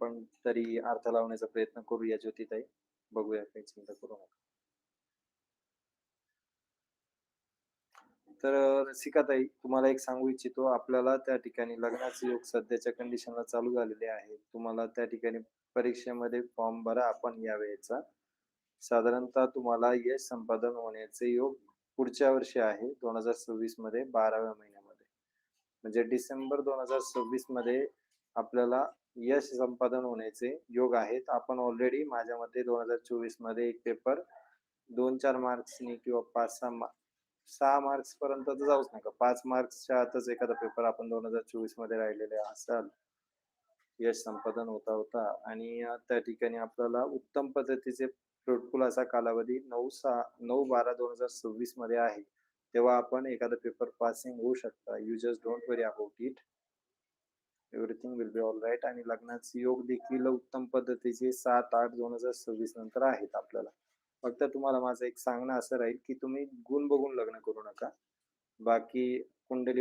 आपण तरी अर्थ लावण्याचा प्रयत्न करूया ज्योतिताई. बघूया काही चिंता करू नका. तर रसिकाताई तुम्हाला एक सांगू इच्छितो आपल्याला त्या ठिकाणी लग्नाचे योग सध्याच्या कंडिशनला चालू झालेले आहे. तुम्हाला त्या ठिकाणी परीक्षेमध्ये फॉर्म भरा आपण या वेळेचा. साधारणतः तुम्हाला यश संपादन होण्याचे योग पुढच्या वर्षी आहे दोन हजार सव्वीसमध्ये बाराव्या महिन्यामध्ये. म्हणजे डिसेंबर दोन हजार सव्वीसमध्ये आपल्याला यश संपादन होण्याचे योग आहेत. आपण ऑलरेडी माझ्या मते दोन हजार चोवीसमध्ये एक पेपर दोन चार मार्क्सनी किंवा पाच सहा सहा मार्क्स पर्यंत तर जाऊच नका. पाच मार्क्सच्या आतच एखादा पेपर आपण दोन हजार चोवीसमध्ये राहिलेले असाल यश संपादन होता होता. आणि त्या ठिकाणी आपल्याला उत्तम पद्धतीचे फ्रुटफुल असा कालावधी नऊ सहा नऊ बारा दोन हजार सव्वीसमध्ये आहे. तेव्हा आपण एखादा पेपर पासिंग होऊ शकता. You just don't worry about it everything will be all right आणि लग्नाचे योग देखील उत्तम पद्धतीचे सात आठ दोन हजार सव्वीस नंतर आहेत आपल्याला. फक्त तुम्हाला माझं एक सांगणं असं राहील की तुम्ही गुण बघून लग्न करू नका. बाकी कुंडली